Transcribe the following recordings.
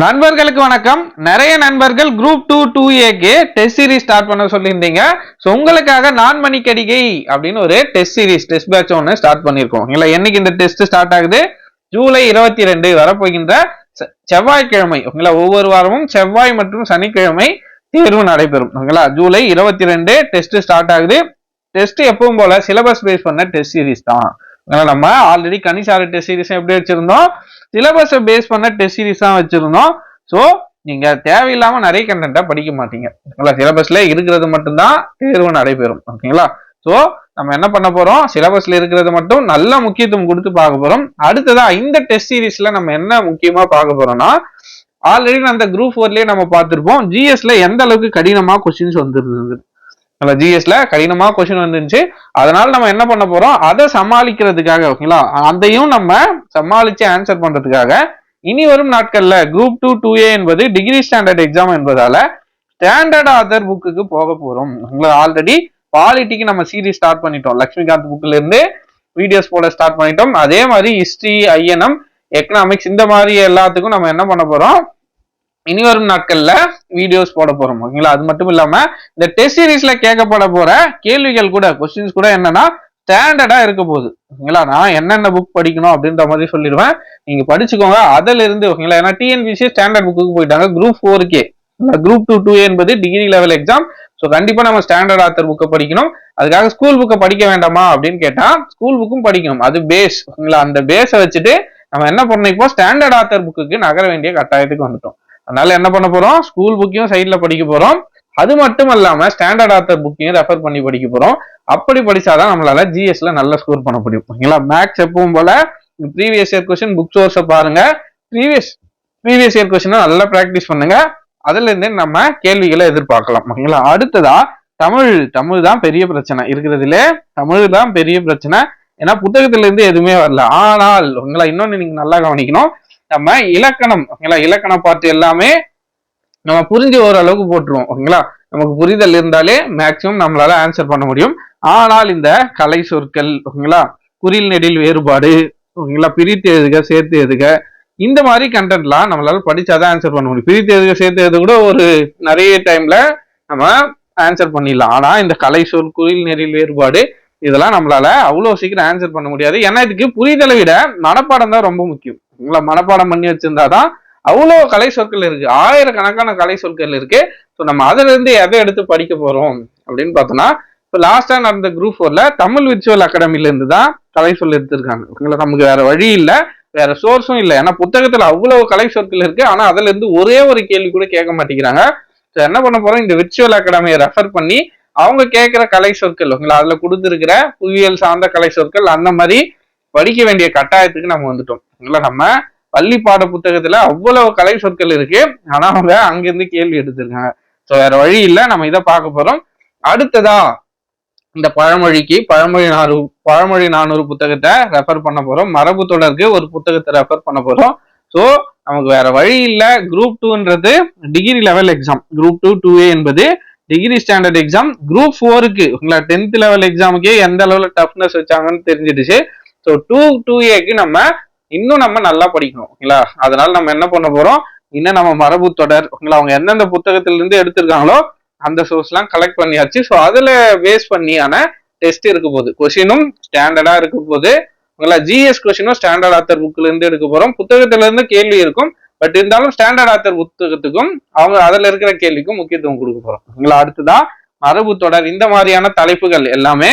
நண்பர்களுக்கு வணக்கம். நிறைய நண்பர்கள் குரூப் டூ டூ ஏக்கு டெஸ்ட் சீரிஸ் ஸ்டார்ட் பண்ண சொல்லியிருந்தீங்க. ஸோ உங்களுக்காக நான் மணிக்கடிகை அப்படின்னு ஒரு டெஸ்ட் சீரிஸ் டெஸ்ட் பேட்ச் ஒன்று ஸ்டார்ட் பண்ணியிருக்கோம். இல்லை என்னைக்கு இந்த டெஸ்ட் ஸ்டார்ட் ஆகுது? ஜூலை இருபத்தி ரெண்டு வரப்போகின்ற செவ்வாய்க்கிழமை. ஓகேங்களா? ஒவ்வொரு வாரமும் செவ்வாய் மற்றும் சனிக்கிழமை தேர்வு நடைபெறும். ஓகேங்களா? ஜூலை இருபத்தி ரெண்டு டெஸ்ட் ஸ்டார்ட் ஆகுது. டெஸ்ட் எப்பவும் போல சிலபஸ் பேஸ் பண்ண டெஸ்ட் சீரிஸ் தான். அதனால நம்ம ஆல்ரெடி கனிசார டெஸ்ட் சீரிஸ் எப்படி வச்சிருந்தோம்? சிலபஸை பேஸ் பண்ண டெஸ்ட் சீரிஸ் தான் வச்சிருந்தோம். ஸோ நீங்க தேவையில்லாம நிறைய கண்டென்ட்டா படிக்க மாட்டீங்க. ஓகேங்களா சிலபஸ்ல இருக்கிறது மட்டும்தான் தேர்வு நடைபெறும். ஓகேங்களா ஸோ நம்ம என்ன பண்ண போறோம்? சிலபஸ்ல இருக்கிறது மட்டும் நல்ல முக்கியத்துவம் கொடுத்து பார்க்க போறோம். அடுத்ததா இந்த டெஸ்ட் சீரீஸ்ல நம்ம என்ன முக்கியமா பார்க்க போறோம்னா ஆல்ரெடி அந்த குரூப் ஃபோர்லயே நம்ம பார்த்திருப்போம். ஜிஎஸ்ல எந்த அளவுக்கு கடினமா கொஸ்டின்ஸ் வந்துருந்தது? ஜிஎஸ்ல கடினமா கொஸ்டின் வந்துருந்துச்சு. அதனால நம்ம என்ன பண்ண போறோம்? அதை சமாளிக்கிறதுக்காக ஓகேங்களா? அதையும் நம்ம சமாளிச்சு ஆன்சர் பண்றதுக்காக இனி வரும் நாட்கள்ல குரூப் டூ டூ ஏ என்பது டிகிரி ஸ்டாண்டர்ட் எக்ஸாம் என்பதால ஸ்டாண்டர்ட் ஆதர் புக்குக்கு போக போறோம். ஆல்ரெடி பாலிட்டிக்கு நம்ம சீரீஸ் ஸ்டார்ட் பண்ணிட்டோம். லக்ஷ்மிகாந்த் புக்ல இருந்து வீடியோஸ் போட ஸ்டார்ட் பண்ணிட்டோம். அதே மாதிரி ஹிஸ்டரி ஐஎன்எம் எக்கனாமிக்ஸ் இந்த மாதிரி எல்லாத்துக்கும் நம்ம என்ன பண்ண போறோம்? இனி வரும் நாட்கள்ல வீடியோஸ் போட போறோம் ஓகேங்களா அது மட்டும் இல்லாம இந்த டெஸ்ட் சீரீஸ்ல கேட்கப்பட போற கேள்விகள் கூட கொஸ்டின்ஸ் கூட என்னன்னா ஸ்டாண்டர்டா இருக்க போகுது ஓகேங்களா நான் என்னென்ன புக் படிக்கணும் அப்படின்ற மாதிரி சொல்லிடுவேன். நீங்க படிச்சுக்கோங்க. அதுல இருந்து ஓகேங்களா ஏன்னா டிஎன்பிசி ஸ்டாண்டர்ட் புக்கு போயிட்டாங்க. குரூப் ஃபோருக்கே குரூப் டூ டூ என்பது டிகிரி லெவல் எக்ஸாம் ஸோ கண்டிப்பா நம்ம ஸ்டாண்டர்ட் ஆத்தர் புக்கை படிக்கணும். அதுக்காக ஸ்கூல் புக்கை படிக்க வேண்டாமா அப்படின்னு கேட்டா ஸ்கூல் புக்கும் படிக்கணும். அது பேஸ் ஓகேங்களா அந்த பேஸை வச்சுட்டு நம்ம என்ன பண்ணோம் இப்போ ஸ்டாண்டர்ட் ஆத்தர் புக்குக்கு நகர வேண்டிய கட்டாயத்துக்கு வந்துட்டோம். அதனால என்ன பண்ண போறோம்? ஸ்கூல் புக்கையும் சைட்ல படிக்க போறோம். அது மட்டும் இல்லாம ஸ்டாண்டர்ட் ஆத்தர் புக்கையும் ரெஃபர் பண்ணி படிக்க போறோம். அப்படி படிச்சாதான் நம்மளால ஜிஎஸ்ல நல்ல ஸ்கோர் பண்ண முடியும். ஓகேங்களா மேக்ஸ் எப்பவும் போல ப்ரீவியஸ் இயர் கொஸ்டின் புக் சோர்ஸை பாருங்க. ப்ரீவியஸ் ப்ரீவியஸ் இயர் கொஸ்டினை நல்லா ப்ராக்டிஸ் பண்ணுங்க. அதுல இருந்தே நம்ம கேள்விகளை எதிர்பார்க்கலாம். ஓகேங்களா அடுத்ததா தமிழ் தமிழ் தான் பெரிய பிரச்சனை. இருக்கிறதுல தமிழ் தான் பெரிய பிரச்சனை. ஏன்னா புத்தகத்துல இருந்து எதுவுமே வரல. ஆனால் உங்களை இன்னொன்னு நீங்க நல்லா கவனிக்கணும். நம்ம இலக்கணம் ஓகேங்களா? இலக்கண பாட்டு எல்லாமே நம்ம புரிஞ்சு ஓரளவுக்கு போட்டுருவோம் ஓகேங்களா? நமக்கு புரிதல் இருந்தாலே மேக்சிமம் நம்மளால ஆன்சர் பண்ண முடியும். ஆனால் இந்த கலை சொற்கள் ஓகேங்களா? குறில் நெடில் வேறுபாடு ஓகேங்களா? பிரித்து எழுதுக சேர்த்து எழுதுக இந்த மாதிரி கண்டென்ட்லாம் நம்மளால படிச்சாதான் ஆன்சர் பண்ண முடியும். பிரித்து எழுதுக சேர்த்து எழுது கூட ஒரு நிறைய டைம்ல நம்ம ஆன்சர் பண்ணிடலாம். ஆனா இந்த கலை சொல் குறில் நெடில் வேறுபாடு இதெல்லாம் நம்மளால அவ்வளோ சீக்கிரம் ஆன்சர் பண்ண முடியாது. ஏன்னா இதுக்கு புரிதலை விட மனப்பாடம் தான் ரொம்ப முக்கியம். உங்களை மனப்பாடம் பண்ணி வச்சிருந்தாதான் அவ்வளோ கலை சொற்கள் இருக்கு. ஆயிரக்கணக்கான கலை சொற்கள் இருக்கு. ஸோ நம்ம அதுல இருந்து எதை எடுத்து படிக்க போறோம் அப்படின்னு பார்த்தோம்னா இப்போ லாஸ்டா நடந்த குரூப் ஃபோர்ல தமிழ் விர்ச்சுவல் அகாடமில இருந்து தான் கலை சொல் எடுத்திருக்காங்க. ஓகேங்களா நமக்கு வேற வழி இல்லை வேற சோர்ஸும் இல்லை. ஏன்னா புத்தகத்துல அவ்வளவு கலை சொற்கள் இருக்கு. ஆனா அதுல இருந்து ஒரே ஒரு கேள்வி கூட கேட்க மாட்டேங்கிறாங்க. ஸோ என்ன பண்ண போறோம்? இந்த விர்ச்சுவல் அகாடமியை ரெஃபர் பண்ணி அவங்க கேட்குற கலை சொற்கள் ஓகேங்களா அதில் கொடுத்துருக்கிற புவியியல் சார்ந்த கலை சொற்கள் அந்த மாதிரி படிக்க வேண்டிய கட்டாயத்துக்கு நம்ம வந்துட்டோம். ஓகேங்களா நம்ம பள்ளி பாட புத்தகத்துல அவ்வளவு கலை சொற்கள் இருக்கு. ஆனா அவங்க அங்கிருந்து கேள்வி எடுத்திருக்காங்க. ஸோ வேற வழி இல்லை. நம்ம இதை பார்க்க போறோம். அடுத்ததா இந்த பழமொழிக்கு பழமொழி நானூறு பழமொழி நானூறு புத்தகத்தை ரெஃபர் பண்ண போறோம். மரபு தொடருக்கு ஒரு புத்தகத்தை ரெஃபர் பண்ண போறோம். ஸோ நமக்கு வேற வழி இல்லை. Group டூன்றது degree level exam group two two A என்பது டிகிரி ஸ்டாண்டர்ட் எக்ஸாம் குரூப் ஃபோருக்கு உங்களா டென்த் லெவல் எக்ஸாமுக்கே எந்த அளவுல டஃப்னஸ் வச்சாங்கன்னு தெரிஞ்சிடுச்சு. ஸோ டூ டூ ஏக்கு நம்ம இன்னும் நம்ம நல்லா படிக்கணும் ஓகேங்களா? அதனால நம்ம என்ன பண்ண போறோம்? இன்னும் நம்ம மரபு தொடர் ஓகேங்களா? அவங்க எந்தெந்த புத்தகத்துல இருந்து எடுத்திருக்காங்களோ அந்த சோர்ஸ்லாம் கலெக்ட் பண்ணியாச்சு. ஸோ அதுல பேஸ் பண்ணியான டெஸ்ட் இருக்க போகுது. கொஷினும் ஸ்டாண்டர்டா இருக்க போகுது ஓகேங்களா? ஜிஎஸ் கொஷினும் ஸ்டாண்டர்ட் ஆத்தர் புக்ல இருந்து எடுக்க போறோம். புத்தகத்துல இருந்து கேள்வி இருக்கும். பட் இருந்தாலும் ஸ்டாண்டர்ட் ஆத்தர் புத்தகத்துக்கும் அவங்க அதுல இருக்கிற கேள்விக்கும் முக்கியத்துவம் கொடுக்க போறோம் ஓகேங்களா? அடுத்ததான் மரபு தொடர் இந்த மாதிரியான தலைப்புகள் எல்லாமே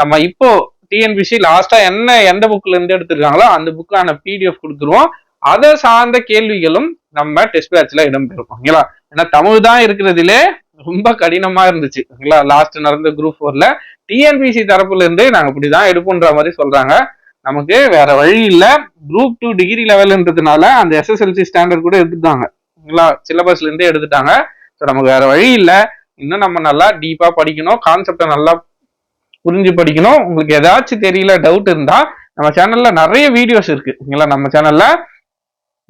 நம்ம இப்போ டிஎன்பிசி லாஸ்டா என்ன எந்த புக்ல இருந்து எடுத்திருக்காங்களோ அந்த புக்கான பிடிஎஃப் கொடுத்துருவோம். அதை சார்ந்த கேள்விகளும் நம்ம டெஸ்ட் பேட்ச்ல இடம்பெறும். ஓகேங்களா? ஏன்னா தமிழ் தான் இருக்கிறதுலே ரொம்ப கடினமா இருந்துச்சு. ஓகேங்களா? லாஸ்ட் நடந்த குரூப் ஃபோர்ல டிஎன்பிசி தரப்புல இருந்து நாங்க இப்படிதான் எடுப்போன்ற மாதிரி சொல்றாங்க. நமக்கு வேற வழி இல்ல. குரூப் டூ டிகிரி லெவல்ன்றதுனால அந்த எஸ்எஸ்எல்சி ஸ்டாண்டர்ட் கூட எடுத்துட்டாங்க. ஓகேங்களா? சிலபஸ்ல இருந்தே எடுத்துட்டாங்க. ஸோ நமக்கு வேற வழி இல்ல. இன்னும் நம்ம நல்லா டீப்பா படிக்கணும். கான்செப்டை நல்லா புரிஞ்சு படிக்கணும். உங்களுக்கு ஏதாச்சும் தெரியல டவுட் இருந்தா நம்ம சேனல்ல நிறைய வீடியோஸ் இருக்கு. ஓகேங்களா நம்ம சேனல்ல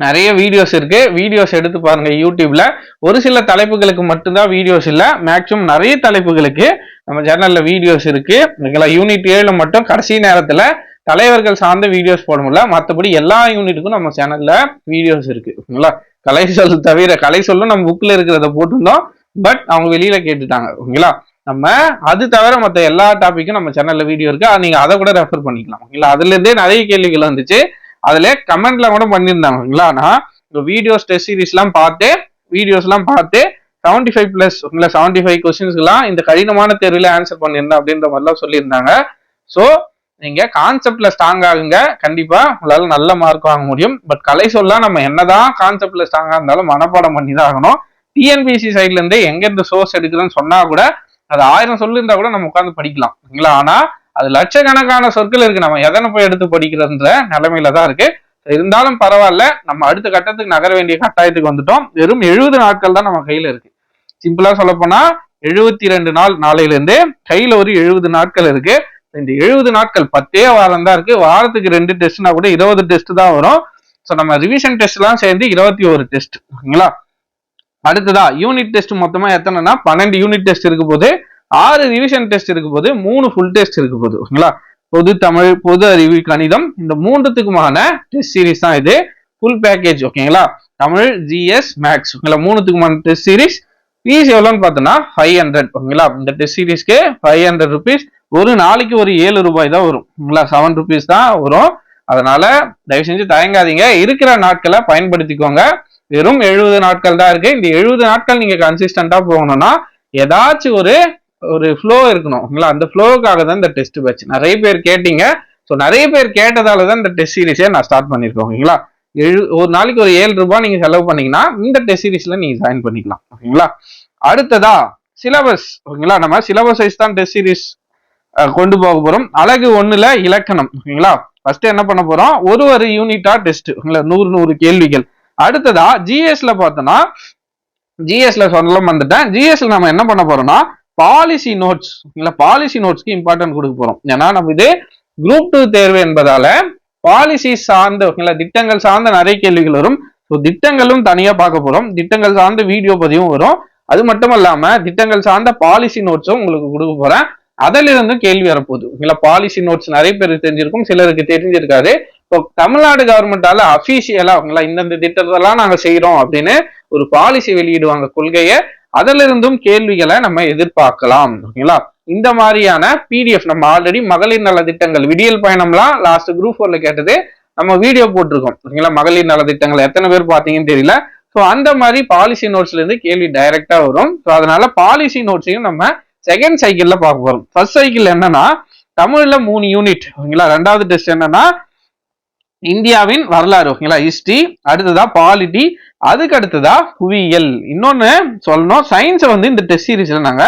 நிறைய வீடியோஸ் இருக்கு. வீடியோஸ் எடுத்து பாருங்க யூடியூப்ல. ஒரு சில தலைப்புகளுக்கு மட்டும்தான் வீடியோஸ் இல்லை. மேக்ஸிமம் நிறைய தலைப்புகளுக்கு நம்ம சேனல்ல வீடியோஸ் இருக்கு. ஓகேங்களா யூனிட் ஏழு மட்டும் கடைசி நேரத்துல தலைவர்கள் சார்ந்த வீடியோஸ் போட முடியல. மற்றபடி எல்லா யூனிட்டுக்கும் நம்ம சேனல்ல வீடியோஸ் இருக்கு. ஓகேங்களா கலை சொல் தவிர கலை சொல்லும் நம்ம புக்ல இருக்கிறத போட்டிருந்தோம். பட் அவங்க வெளியில கேட்டுட்டாங்க. ஓகேங்களா நம்ம அது தவிர மற்ற எல்லா டாப்பிக்கும் நம்ம சேனல்ல வீடியோ இருக்கு. நீங்க அதை கூட ரெஃபர் பண்ணிக்கலாம். இல்ல அதுல இருந்தே நிறைய கேள்விகள் வந்துச்சு. அதுல கமெண்ட்ல கூட பண்ணியிருந்தாங்க நான் வீடியோஸ் டெஸ்ட் சீரீஸ் எல்லாம் பார்த்து வீடியோஸ் எல்லாம் பார்த்து செவன்டி ஃபைவ் பிளஸ் இல்லை செவன்டி ஃபைவ் கொஸ்டின்ஸ்க்குலாம் இந்த கடினமான தேர்வுல ஆன்சர் பண்ணியிருந்தேன் அப்படின்ற மாதிரிலாம் சொல்லியிருந்தாங்க. ஸோ நீங்க கான்செப்ட்ல ஸ்ட்ராங் ஆகுங்க. கண்டிப்பா உங்களால நல்ல மார்க் வாங்க முடியும். பட் கலை சொல்ல நம்ம என்னதான் கான்செப்ட்ல ஸ்ட்ராங்கா இருந்தாலும் மனப்பாடம் பண்ணி தான் ஆகணும் டிஎன்பிசி சைட்ல இருந்து எங்க இருந்து சோர்ஸ் எடுக்கிறேன்னு சொன்னா கூட அது ஆயிரம் சொல்லு இருந்தா கூட நம்ம உட்காந்து படிக்கலாம் சரிங்களா? ஆனா அது லட்சக்கணக்கான சொற்கள் இருக்கு. நம்ம எதனை போய் எடுத்து படிக்கிறதுன்ற நிலைமையில தான் இருக்கு. இருந்தாலும் பரவாயில்ல நம்ம அடுத்த கட்டத்துக்கு நகர வேண்டிய கட்டாயத்துக்கு வந்துட்டோம். வெறும் எழுபது நாட்கள் தான் நம்ம கையில இருக்கு. சிம்பிளா சொல்ல போனா எழுபத்தி ரெண்டு நாள் நாளையில இருந்து கையில ஒரு எழுபது நாட்கள் இருக்கு. இந்த எழுபது நாட்கள் பத்தே வாரம் தான் இருக்கு. வாரத்துக்கு ரெண்டு டெஸ்ட்னா கூட இருபது டெஸ்ட் தான் வரும். ஸோ நம்ம ரிவிஷன் டெஸ்ட் எல்லாம் சேர்ந்து இருபத்தி ஒரு டெஸ்ட் ஓகேங்களா அடுத்ததா யூனிட் டெஸ்ட் மொத்தமா எத்தனைனா பன்னெண்டு யூனிட் டெஸ்ட் இருக்கு போது ஆறு ரிவிஷன் டெஸ்ட் இருக்கு போது மூணு ஃபுல் டெஸ்ட் இருக்கும் போது ஓகேங்களா? பொது தமிழ் பொது அறிவு கணிதம் இந்த மூன்றுத்துக்குமான டெஸ்ட் சீரிஸ் தான் இது. ஃபுல் பேக்கேஜ் ஓகேங்களா? தமிழ் ஜிஎஸ் மேக்ஸ் ஓகேங்களா? மூணுத்துக்குமான டெஸ்ட் சீரிஸ் ஃபீஸ் எவ்வளோன்னு பார்த்தோன்னா ஃபைவ் ஹண்ட்ரட் ஓகேங்களா? இந்த டெஸ்ட் சீரிஸ்க்கு ஃபைவ் ஹண்ட்ரட் ருபீஸ் ஒரு நாளைக்கு ஒரு ஏழு ரூபாய் தான் வரும் ஓகேங்களா? செவன் ருபீஸ் தான் வரும். அதனால தயவு செஞ்சு தயங்காதீங்க. இருக்கிற நாட்களை பயன்படுத்திக்கோங்க. வெறும் எழுபது நாட்கள் தான் இருக்கு. இந்த எழுபது நாட்கள் நீங்க கன்சிஸ்டண்டா போகணும்னா ஏதாச்சும் ஒரு ஒரு ஃப்ளோ இருக்கணும். ஓகேங்களா அந்த ஃப்ளோவுக்காக தான் இந்த டெஸ்ட் பேட்ச் நிறைய பேர் கேட்டீங்க. ஸோ நிறைய பேர் கேட்டதால தான் இந்த டெஸ்ட் சீரிஸே நான் ஸ்டார்ட் பண்ணியிருக்கேன் ஓகேங்களா? எழு ஒரு நாளைக்கு ஒரு ஏழு ரூபாய் நீங்க செலவு பண்ணீங்கன்னா இந்த டெஸ்ட் சீரிஸ்ல நீங்க ஜாயின் பண்ணிக்கலாம். ஓகேங்களா? அடுத்ததா சிலபஸ் ஓகேங்களா? நம்ம சிலபஸ் வைஸ் தான் டெஸ்ட் சீரிஸ் கொண்டு போக போறோம். அழகு ஒண்ணுல இலக்கணம். ஓகேங்களா? ஃபர்ஸ்ட் என்ன பண்ண போறோம்? ஒரு ஒரு யூனிட்டா டெஸ்ட் ஓகேங்களா? நூறு நூறு கேள்விகள். அடுத்ததா ஜிஎஸ்ல பார்த்தோம்னா ஜிஎஸ்ல சொல்ல வந்துட்டேன். ஜிஎஸ்ல நம்ம என்ன பண்ண போறோம்னா பாலிசி நோட்ஸ் இல்லை பாலிசி நோட்ஸ்க்கு இம்பார்ட்டன்ட் கொடுக்க போறோம். ஏன்னா நம்ம இது குரூப் டூ தேர்வு என்பதால பாலிசி சார்ந்த இல்லை திட்டங்கள் சார்ந்த நிறைய கேள்விகள் வரும். ஸோ திட்டங்களும் தனியா பார்க்க போறோம். திட்டங்கள் சார்ந்த வீடியோ பதிவும் வரும். அது மட்டும் இல்லாம திட்டங்கள் சார்ந்த பாலிசி நோட்ஸும் உங்களுக்கு கொடுக்க போறேன். அதுல கேள்வி வரப்போகுது. இல்லை பாலிசி நோட்ஸ் நிறைய பேருக்கு தெரிஞ்சிருக்கும் சிலருக்கு தெரிஞ்சிருக்காது. இப்போ தமிழ்நாடு கவர்மெண்டால அபிஷியலா அவங்களா இந்தந்த திட்டத்தெல்லாம் நாங்க செய்யறோம் அப்படின்னு ஒரு பாலிசி வெளியிடுவாங்க கொள்கையை அதுல இருந்தும் கேள்விகளை நம்ம எதிர்பார்க்கலாம் ஓகேங்களா? இந்த மாதிரியான பிடிஎஃப் நம்ம ஆல்ரெடி மகளிர் நல திட்டங்கள் விடியல் பயணம்லாம் லாஸ்ட் குரூப் ஃபோர்ல கேட்டது நம்ம வீடியோ போட்டிருக்கோம் ஓகேங்களா? மகளிர் நல திட்டங்கள் எத்தனை பேர் பாத்தீங்கன்னு தெரியல. ஸோ அந்த மாதிரி பாலிசி நோட்ஸ்ல இருந்து கேள்வி டைரக்டா வரும். ஸோ அதனால பாலிசி நோட்ஸையும் நம்ம செகண்ட் சைக்கிள்ல பார்க்க போறோம். ஃபர்ஸ்ட் சைக்கிள் என்னன்னா தமிழ்ல மூணு யூனிட் ஓகேங்களா? ரெண்டாவது டெஸ்ட் என்னன்னா இந்தியாவின் வரலாறு ஓகேங்களா? ஹிஸ்டரி அடுத்ததா பாலிட்டி அதுக்கு அடுத்ததா புவியியல். இன்னொன்னு சொல்லணும் சயின்ஸை வந்து இந்த டெஸ்ட் சீரீஸ்ல நாங்க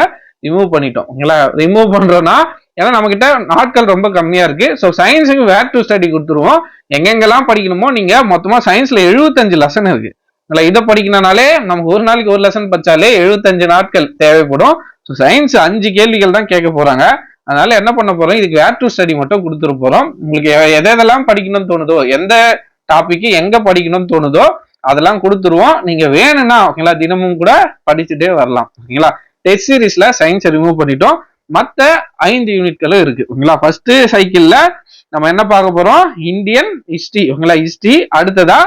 ரிமூவ் பண்ணிட்டோம் ஓகேங்களா? ரிமூவ் பண்றோம்னா ஏன்னா நம்ம கிட்ட நாட்கள் ரொம்ப கம்மியா இருக்கு. ஸோ சயின்ஸுக்கு வேர் டு ஸ்டடி கொடுத்துருவோம். எங்கெங்கெல்லாம் படிக்கணுமோ நீங்க மொத்தமா சயின்ஸ்ல எழுபத்தஞ்சு லெசன் இருக்கு. இதை படிக்கணும்னாலே நமக்கு ஒரு நாளைக்கு ஒரு லெசன் படிச்சாலே எழுபத்தஞ்சு நாட்கள் தேவைப்படும். ஸோ சயின்ஸ் அஞ்சு கேள்விகள் தான் கேட்க போறாங்க. அதனால என்ன பண்ண போறோம்? இதுக்கு வேர் டு ஸ்டடி மட்டும் கொடுத்துட்டு போறோம். உங்களுக்கு எதை எதெல்லாம் படிக்கணும்னு தோணுதோ எந்த டாபிக் எங்க படிக்கணும்னு தோணுதோ அதெல்லாம் கொடுத்துருவோம். நீங்க வேணும்னா ஓகேங்களா தினமும் கூட படிச்சுட்டே வரலாம். ஓகேங்களா? டெஸ்ட் சீரீஸ்ல சயின்ஸை ரிமூவ் பண்ணிட்டோம். மத்த ஐந்து யூனிட்களும் இருக்கு. ஓகேங்களா? ஃபர்ஸ்ட் சைக்கிள்ல நம்ம என்ன பார்க்க போறோம்? இந்தியன் ஹிஸ்டரி ஓகேங்களா? ஹிஸ்டரி அடுத்ததா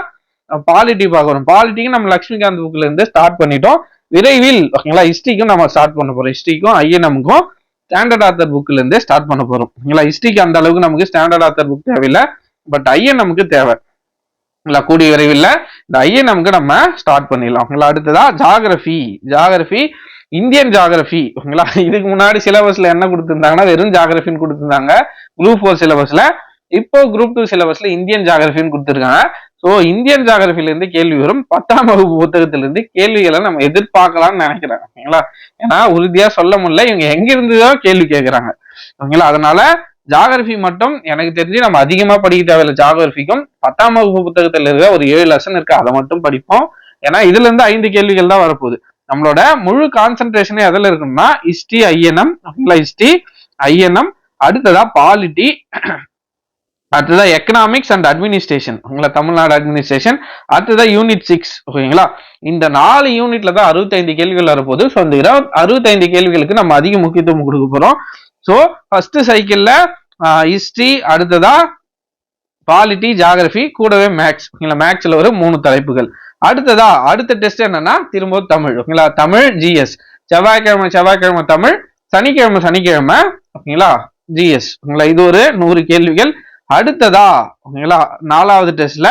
பாலிட்டி பார்க்க போறோம். பாலிட்டிக்கு நம்ம லக்ஷ்மிகாந்த் புக்ல இருந்து ஸ்டார்ட் பண்ணிட்டோம். விரைவில் ஓகேங்களா ஹிஸ்டரிக்கும் நம்ம ஸ்டார்ட் பண்ண போறோம். ஹிஸ்டரிக்கும் ஐஎன்எம்க்கும் ஸ்டாண்டர்ட் ஆத்தர் புக்ல இருந்தே ஸ்டார்ட் பண்ண போறோம். ஓகேங்களா ஹிஸ்டரிக்கு அந்த அளவுக்கு நமக்கு ஸ்டாண்டர்ட் ஆத்தர் புக் தேவையில்லை. பட் ஐஎன்எம்க்கு தேவை. இல்லை கூடிய விரைவில் இந்த ஐஎன்எம்க்கு நம்ம ஸ்டார்ட் பண்ணிடலாம். ஓகேங்களா அடுத்ததா ஜாகிரபி ஜாகிரபி இந்தியன் ஜாகிரபி ஓகேங்களா இதுக்கு முன்னாடி சிலபஸ்ல என்ன கொடுத்துருந்தாங்கன்னா வெறும் ஜாகிரபின்னு கொடுத்துருந்தாங்க. குரூப் ஃபோர் சிலபஸ்ல இப்போ குரூப் டூ சிலபஸ்ல இந்தியன் ஜாகிரபின்னு கொடுத்துருக்காங்க. ஸோ இந்தியன் ஜாகிரபில இருந்து கேள்வி வரும். பத்தாம் வகுப்பு புத்தகத்திலிருந்து கேள்விகளை நம்ம எதிர்பார்க்கலாம்னு நினைக்கிறேன் ஓகேங்களா? ஏன்னா உறுதியா சொல்ல முடியல. இவங்க எங்க இருந்துதோ கேள்வி கேட்கறாங்க ஓகேங்களா? அதனால ஜாகிரபி மட்டும் எனக்கு தெரிஞ்சு நம்ம அதிகமா படிக்க தேவையில்ல ஜாகிரபிக்கும் பத்தாம் வகுப்பு புத்தகத்துல இருக்க ஒரு ஏழு லெசன் இருக்கு. அதை மட்டும் படிப்போம். ஏன்னா இதுல இருந்து ஐந்து கேள்விகள் தான் வரப்போகுது. நம்மளோட முழு கான்சென்ட்ரேஷனே எதுல இருக்கும்னா ஹிஸ்டி ஐஎன்எம் ஓகேங்களா? ஹிஸ்டி ஐஎன்எம் அடுத்ததா பாலிட்டி அடுத்ததான் எக்கனாமிக்ஸ் அண்ட் அட்மினிஸ்ட்ரேஷன் உங்களை தமிழ்நாடு அட்மினிஸ்ட்ரேஷன் அடுத்ததா யூனிட் சிக்ஸ் ஓகேங்களா? இந்த நாலு யூனிட்ல தான் அறுபத்தைந்து கேள்விகள் வரப்போகுது. ஸோ அந்த இருபத் அறுபத்தைந்து கேள்விகளுக்கு நம்ம அதிக முக்கியத்துவம் கொடுக்க போறோம். ஸோ ஃபர்ஸ்ட் சைக்கிள்ல ஹிஸ்டரி அடுத்ததா பாலிட்டி ஜாகிரபி கூடவே மேக்ஸ் ஓகேங்களா? மேக்ஸ்ல ஒரு மூணு தலைப்புகள். அடுத்ததா அடுத்த டெஸ்ட் என்னன்னா திரும்ப தமிழ். ஓகேங்களா? தமிழ் ஜிஎஸ் செவ்வாய்க்கிழமை செவ்வாய்க்கிழமை தமிழ் சனிக்கிழமை சனிக்கிழமை ஓகேங்களா? ஜிஎஸ் ஓகேங்களா? இது ஒரு நூறு கேள்விகள். அடுத்ததா ஓகேங்களா நாலாவது டெஸ்ட்ல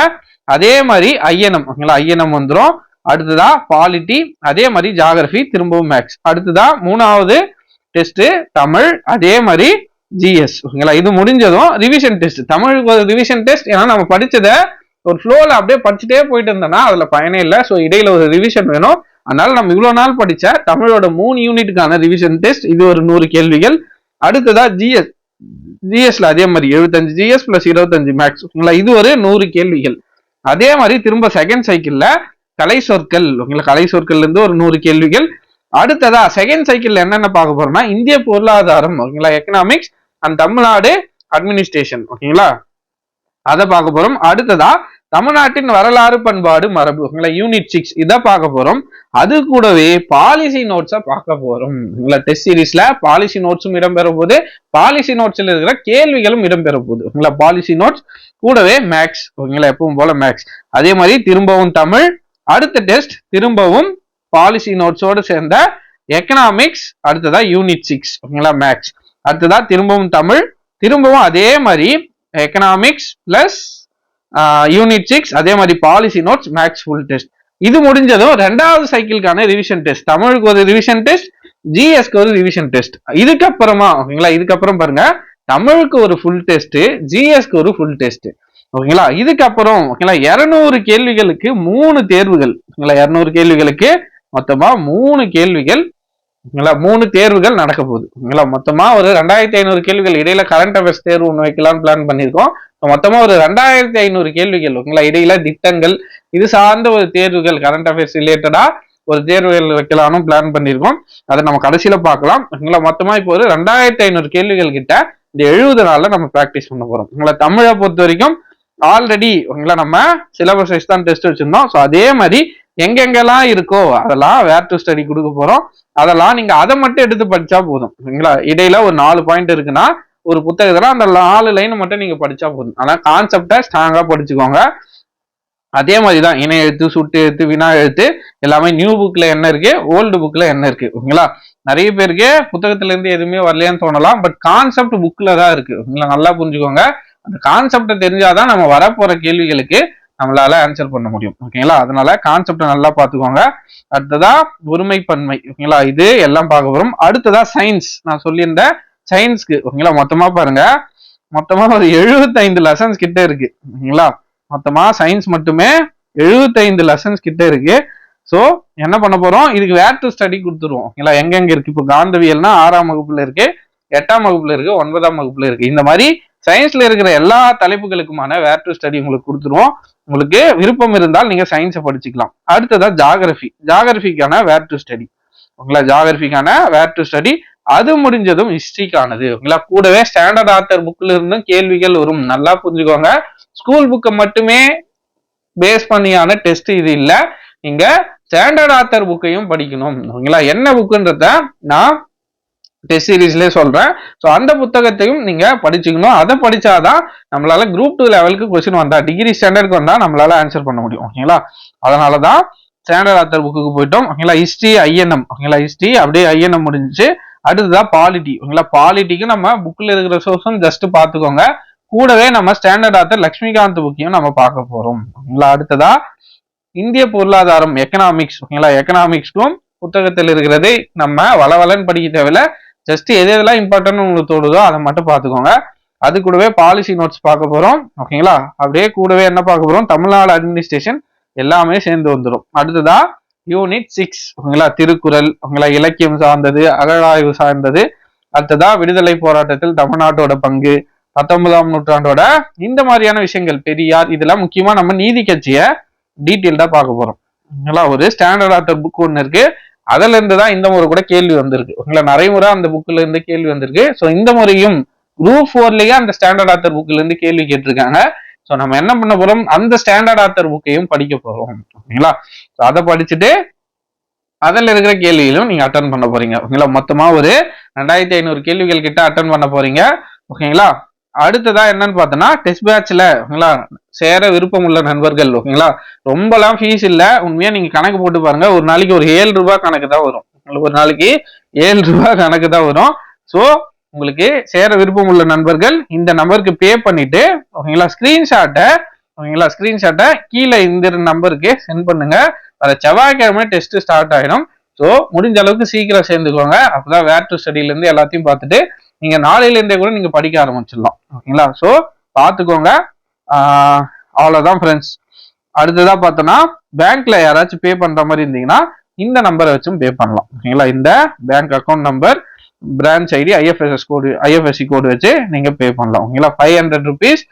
அதே மாதிரி ஐஎன்எம் ஓகேங்களா ஐஎன்எம் வந்துடும் அடுத்ததா பாலிட்டி அதே மாதிரி ஜாகிரபி திரும்பவும் மேக்ஸ் அடுத்ததா மூணாவது டெஸ்ட் தமிழ் அதே மாதிரி ஜிஎஸ் ஓகேங்களா இது முடிஞ்சதும் ரிவிஷன் டெஸ்ட் தமிழுக்கு ஒரு ரிவிஷன் டெஸ்ட் ஏன்னா நம்ம படிச்சதை ஒரு ஃப்ளோல அப்படியே படிச்சுட்டே போயிட்டு இருந்தோம்னா அதுல பயனே இல்லை. ஸோ இடையில ஒரு ரிவிஷன் வேணும். அதனால நம்ம இவ்வளவு நாள் படிச்ச தமிழோட மூணு யூனிட்டுக்கான ரிவிஷன் டெஸ்ட் இது ஒரு நூறு கேள்விகள். அடுத்ததா ஜிஎஸ் ஜிஎஸ்ல அதே மாதிரி எழுபத்தஞ்சு ஜிஎஸ் பிளஸ் இருபத்தஞ்சு மேக்ஸ் ஓகேங்களா இது ஒரு நூறு கேள்விகள். அதே மாதிரி திரும்ப செகண்ட் சைக்கிள்ல கலை சொற்கள். ஓகேங்களா கலை சொற்கள்ல இருந்து ஒரு நூறு கேள்விகள். அடுத்ததா செகண்ட் சைக்கிள்ல என்னென்ன பார்க்க போறோம்னா இந்திய பொருளாதாரம் ஓகேங்களா? எக்கனாமிக்ஸ் அண்ட் தமிழ்நாடு அட்மினிஸ்ட்ரேஷன் ஓகேங்களா? அதை பார்க்க போறோம். அடுத்ததா தமிழ்நாட்டின் வரலாறு பண்பாடு மரபு யூனிட் சிக்ஸ் இதை பார்க்க போறோம். அது கூடவே பாலிசி நோட்ஸை பார்க்க போறோம். உங்களை டெஸ்ட் சீரீஸ்ல பாலிசி நோட்ஸும் இடம்பெற போகுது. பாலிசி நோட்ஸ்ல இருக்கிற கேள்விகளும் இடம்பெற போகுது. உங்களை பாலிசி நோட்ஸ் கூடவே மேக்ஸ் ஓகேங்களா எப்பவும் போல மேக்ஸ் அதே மாதிரி திரும்பவும் தமிழ் அடுத்த டெஸ்ட் திரும்பவும் பாலிசி நோட்ஸோடு சேர்ந்த எக்கனாமிக்ஸ் அடுத்ததா யூனிட் சிக்ஸ் ஓகேங்களா மேக்ஸ் அடுத்ததா திரும்பவும் தமிழ் திரும்பவும் அதே மாதிரி எக்கனாமிக்ஸ் பிளஸ் யூனிட் சிக்ஸ் அதே மாதிரி policy notes maths full test இது முடிஞ்சதும் ரெண்டாவது சைக்கிளுக்கான ரிவிஷன் டெஸ்ட் தமிழுக்கு ஒரு ரிவிஷன் டெஸ்ட் ஜிஎஸ்க்கு ஒரு ரிவிஷன் டெஸ்ட் இதுக்கப்புறமா ஓகேங்களா இதுக்கப்புறம் பாருங்க. தமிழுக்கு ஒரு ஃபுல் டெஸ்ட் ஜிஎஸ்க்கு ஒரு ஃபுல் டெஸ்ட் ஓகேங்களா இதுக்கப்புறம் ஓகேங்களா இருநூறு கேள்விகளுக்கு மூணு தேர்வுகள். ஓகேங்களா இரநூறு கேள்விகளுக்கு மொத்தமா மூணு கேள்விகள் ஓகேங்களா மூணு தேர்வுகள் நடக்க போகுது. ஓகேங்களா மொத்தமா ஒரு ரெண்டாயிரத்தி ஐநூறு கேள்விகள் இடையில கரண்ட் அஃபேர்ஸ் தேர்வு ஒன்று வைக்கலாம்னு பிளான் பண்ணியிருக்கோம். மொத்தமா ஒரு ரெண்டாயிரத்தி ஐநூறு கேள்விகள் ஓகேங்களா இடையில திட்டங்கள் இது சார்ந்த ஒரு தேர்வுகள் கரண்ட் அஃபேர்ஸ் ரிலேட்டடா ஒரு தேர்வுகள் வைக்கலாம்னு பிளான் பண்ணியிருக்கோம். அதை நம்ம கடைசியில பார்க்கலாம். ஓகேங்களா மொத்தமா இப்போ ஒரு ரெண்டாயிரத்தி ஐநூறு கேள்விகள் கிட்ட இந்த எழுபது நாள்ல நம்ம ப்ராக்டிஸ் பண்ண போறோம். உங்களை தமிழை பொறுத்த வரைக்கும் ஆல்ரெடி உங்களை நம்ம சிலபஸ் வைஸ் தான் டெஸ்ட் வச்சிருந்தோம். ஸோ அதே மாதிரி எங்கெங்கெல்லாம் இருக்கோ அதெல்லாம் வேர் டு ஸ்டடி கொடுக்க போறோம். அதெல்லாம் நீங்க அதை மட்டும் எடுத்து படிச்சா போதும். சரிங்களா இடையில ஒரு நாலு பாயிண்ட் இருக்குன்னா ஒரு புத்தகத்துல அந்த நாலு லைன் மட்டும் நீங்க படிச்சா போதும். ஆனா கான்செப்டை ஸ்ட்ராங்கா படிச்சுக்கோங்க. அதே மாதிரி தான் இணை எழுத்து சுட்டு எழுத்து வினா எழுத்து எல்லாமே நியூ புக்கில் என்ன இருக்கு? ஓல்டு புக்கில் என்ன இருக்கு? ஓகேங்களா நிறைய பேருக்கு புத்தகத்துலேருந்து எதுவுமே வரலையான்னு தோணலாம் பட் கான்செப்ட் புக்கில் தான் இருக்கு. ஓகேங்களா நல்லா புரிஞ்சுக்கோங்க. அந்த கான்செப்டை தெரிஞ்சாதான் நம்ம வரப்போற கேள்விகளுக்கு நம்மளால ஆன்சர் பண்ண முடியும். ஓகேங்களா அதனால கான்செப்டை நல்லா பார்த்துக்கோங்க. அடுத்ததா ஒருமைப்பன்மை. ஓகேங்களா இது எல்லாம் பார்க்க வரும் அடுத்ததா சயின்ஸ் நான் சொல்லியிருந்தேன் சயின்ஸ்க்கு ஓகேங்களா மொத்தமா பாருங்க. மொத்தமா ஒரு எழுபத்தைந்து லெசன்ஸ் கிட்ட இருக்கு. ஓகேங்களா மொத்தமா சயின்ஸ் மட்டுமே எழுபத்தைந்து லெசன்ஸ் கிட்ட இருக்கு. ஸோ என்ன பண்ண போறோம்? இதுக்கு வேர் டு ஸ்டடி கொடுத்துருவோம். ஓகேங்களா எங்கெங்க இருக்கு? இப்போ காந்தவியல்னா ஆறாம் வகுப்புல இருக்கு எட்டாம் வகுப்புல இருக்கு ஒன்பதாம் வகுப்புல இருக்கு. இந்த மாதிரி சயின்ஸ்ல இருக்கிற எல்லா தலைப்புகளுக்குமான வேர் டு ஸ்டடி உங்களுக்கு கொடுத்துருவோம். உங்களுக்கு விருப்பம் இருந்தால் நீங்க சயின்ஸை படிச்சுக்கலாம். அடுத்ததா ஜாகிரபி ஜாகிரபிக்கான வேர் டு ஸ்டடி ஓகேங்களா ஜாகிரபிக்கான வேர் டு ஸ்டடி அது முடிஞ்சதும் ஹிஸ்டரிக்கானது ஓகேங்களா கூடவே ஸ்டாண்டர்ட் ஆத்தர் புக்ல இருந்தும் கேள்விகள் வரும். நல்லா புரிஞ்சுக்கோங்க. ஸ்கூல் புக்கை மட்டுமே பேஸ் பண்ணியான டெஸ்ட் இது இல்லை. நீங்க ஸ்டாண்டர்ட் ஆத்தர் புக்கையும் படிக்கணும். ஓகேங்களா என்ன புக்குன்றத நான் டெஸ்ட் சீரீஸ்லேயே சொல்கிறேன் ஸோ அந்த புத்தகத்தையும் நீங்கள் படிச்சுக்கணும். அதை படித்தாதான் நம்மளால குரூப் டூ லெவலுக்கு கொஸ்டின் வந்தால் டிகிரி ஸ்டாண்டர்டுக்கு வந்தால் நம்மளால ஆன்சர் பண்ண முடியும். ஓகேங்களா? அதனாலதான் ஸ்டாண்டர்ட் ஆத்தர் புக்குக்கு போயிட்டோம். ஓகேங்களா? ஹிஸ்ட்ரி ஐஎன்எம் ஓகேங்களா? ஹிஸ்ட்ரி அப்படியே ஐஎன்எம் முடிஞ்சுச்சு. அடுத்ததான் பாலிட்டி ஓகேங்களா? பாலிட்டிக்கு நம்ம புக்கில் இருக்கிற சோர்ஸும் ஜஸ்ட் பார்த்துக்கோங்க. கூடவே நம்ம ஸ்டாண்டர்ட் ஆத்தர் லக்ஷ்மிகாந்த் புக்கையும் நம்ம பார்க்க போகிறோம் ஓகேங்களா? அடுத்ததா இந்திய பொருளாதாரம் எக்கனாமிக்ஸ் ஓகேங்களா? எக்கனாமிக்ஸ்க்கும் புத்தகத்தில் இருக்கிறதை நம்ம வளவலன் படிக்க தேவையில்ல. ஜஸ்ட் எது எதெல்லாம் இம்பார்ட்டன்ட் உங்களுக்கு தோணுதோ அதை மட்டும் பார்த்துக்கோங்க. அது கூடவே பாலிசி நோட்ஸ் பார்க்க போகிறோம் ஓகேங்களா அப்படியே கூடவே என்ன பார்க்க போகிறோம் தமிழ்நாடு அட்மினிஸ்ட்ரேஷன் எல்லாமே சேர்ந்து வந்துடும் அடுத்ததா யூனிட் சிக்ஸ் ஓகேங்களா திருக்குறள். ஓகேங்களா இலக்கியம் சார்ந்தது அகழாய்வு சார்ந்தது. அடுத்ததா விடுதலை போராட்டத்தில் தமிழ்நாட்டோட பங்கு. பத்தொன்பதாம் நூற்றாண்டோட இந்த மாதிரியான விஷயங்கள் பெரியார் இதெல்லாம் முக்கியமா நம்ம நீதி கட்சியை டீட்டெயில்டா பார்க்க போறோம். ஓகேங்களா ஒரு ஸ்டாண்டர்ட் ஆத்தர் புக் ஒன்று இருக்கு. அதுல இருந்து தான் இந்த முறை கூட கேள்வி வந்திருக்கு. ஓகேங்களா நிறைய முறை அந்த புக்ல இருந்து கேள்வி வந்திருக்கு. ஸோ இந்த முறையும் குரூப் ஃபோர்லயே அந்த ஸ்டாண்டர்ட் ஆத்தர் புக்ல இருந்து கேள்வி கேட்டிருக்காங்க. ஸோ நம்ம என்ன பண்ண போறோம்? அந்த ஸ்டாண்டர்ட் ஆத்தர் புக்கையும் படிக்க போறோம். ஓகேங்களா? ஸோ அதை படிச்சுட்டு அதில் இருக்கிற கேள்விகளும் நீங்க அட்டன் பண்ண போறீங்க. ஓகேங்களா? மொத்தமா ஒரு ரெண்டாயிரத்தி ஐநூறு கேள்விகள் கிட்ட அட்டன் பண்ண போறீங்க. ஓகேங்களா? அடுத்ததா என்னன்னு பார்த்தோன்னா டெஸ்ட் பேட்ச்ல ஓகேங்களா? சேர விருப்பம் உள்ள நண்பர்கள் ஓகேங்களா? ரொம்பலாம் ஃபீஸ் இல்லை. உண்மையா நீங்க கணக்கு போட்டு பாருங்க. ஒரு நாளைக்கு ஒரு ஏழு ரூபாய் கணக்கு தான் வரும். உங்களுக்கு ஒரு நாளைக்கு ஏழு ரூபாய் கணக்கு தான் வரும். ஸோ உங்களுக்கு சேர விருப்பம் உள்ள நண்பர்கள் இந்த நம்பருக்கு பே பண்ணிட்டு ஓகேங்களா? ஸ்கிரீன்ஷாட்டை ஓகேங்களா? ஸ்கிரீன்ஷாட்டை கீழே இந்த நம்பருக்கு சென்ட் பண்ணுங்க. வர செவ்வாய்க்கிழமை டெஸ்ட் ஸ்டார்ட் ஆயிடும். ஸோ முடிஞ்ச அளவுக்கு சீக்கிரம் சேர்ந்துக்கோங்க. அப்பதான் வேர் டு ஸ்டடியிலேருந்து எல்லாத்தையும் பார்த்துட்டு நீங்க நாளையிலேருந்தே கூட நீங்க படிக்க ஆரம்பிச்சிடலாம். ஓகேங்களா? ஸோ பார்த்துக்கோங்க. அவ்வளோதான் ஃப்ரெண்ட்ஸ் அடுத்ததா பார்த்தோன்னா பேங்க்ல யாராச்சும் பே பண்ற மாதிரி இருந்தீங்கன்னா இந்த நம்பரை வச்சும் பே பண்ணலாம். ஓகேங்களா? இந்த bank account number branch ID IFSC code IFSC code வச்சு நீங்க பே பண்ணலாம். ஓகேங்களா? ஃபைவ் ஹண்ட்ரட் ருபீஸ்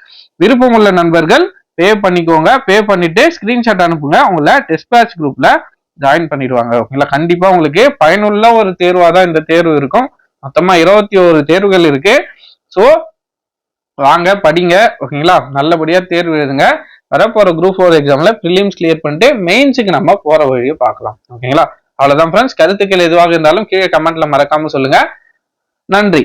விருப்பமுள்ள நண்பர்கள் பே பண்ணிக்கோங்க. பே பண்ணிட்டு ஸ்கிரீன்ஷாட் அனுப்புங்க. உங்களை டெஸ்ட் பேட்ச் குரூப்ல ஜாயின் பண்ணிடுவாங்க. ஓகேங்களா? கண்டிப்பா உங்களுக்கு பயனுள்ள ஒரு தேர்வா தான் இந்த தேர்வு இருக்கும். மொத்தமா இருபத்தி ஒரு தேர்வுகள் இருக்கு. ஸோ வாங்க படிங்க ஓகேங்களா? நல்லபடியா தேர்வு எழுதுங்க. வரப்போற குரூப் ஃபோர் எக்ஸாம்ல ப்ரிலிம்ஸ் கிளியர் பண்ணிட்டு மெயின்ஸுக்கு நம்ம போற வழியை பார்க்கலாம். ஓகேங்களா? அவ்வளவுதான் ஃப்ரெண்ட்ஸ் கருத்துக்கள் எதுவாக இருந்தாலும் கீழே கமெண்ட்ல மறக்காம சொல்லுங்க. நன்றி.